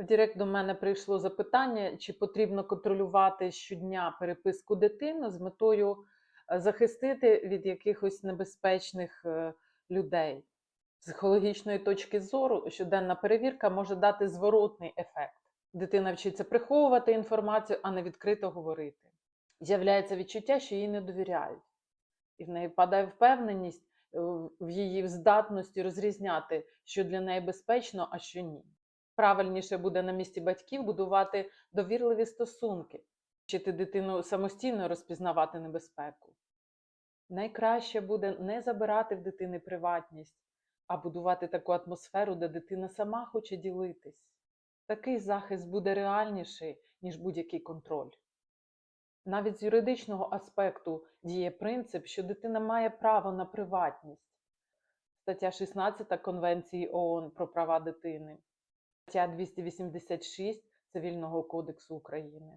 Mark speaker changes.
Speaker 1: В Директ до мене прийшло запитання, чи потрібно контролювати щодня переписку дитини з метою е, захистити від якихось небезпечних е, людей. З психологічної точки зору щоденна перевірка може дати зворотний ефект. Дитина вчиться приховувати інформацію, а не відкрито говорити. З'являється відчуття, що їй не довіряють, і в неї падає впевненість е, в її здатності розрізняти, що для неї безпечно, а що ні. Правильніше буде на місці батьків будувати довірливі стосунки, вчити дитину самостійно розпізнавати небезпеку. Найкраще буде не забирати в дитини приватність, а будувати таку атмосферу, де дитина сама хоче ділитись. Такий захист буде реальніший, ніж будь-який контроль. Навіть з юридичного аспекту діє принцип, що дитина має право на приватність. Стаття 16 Конвенції ООН про права дитини, стаття 286 Цивільного кодексу України.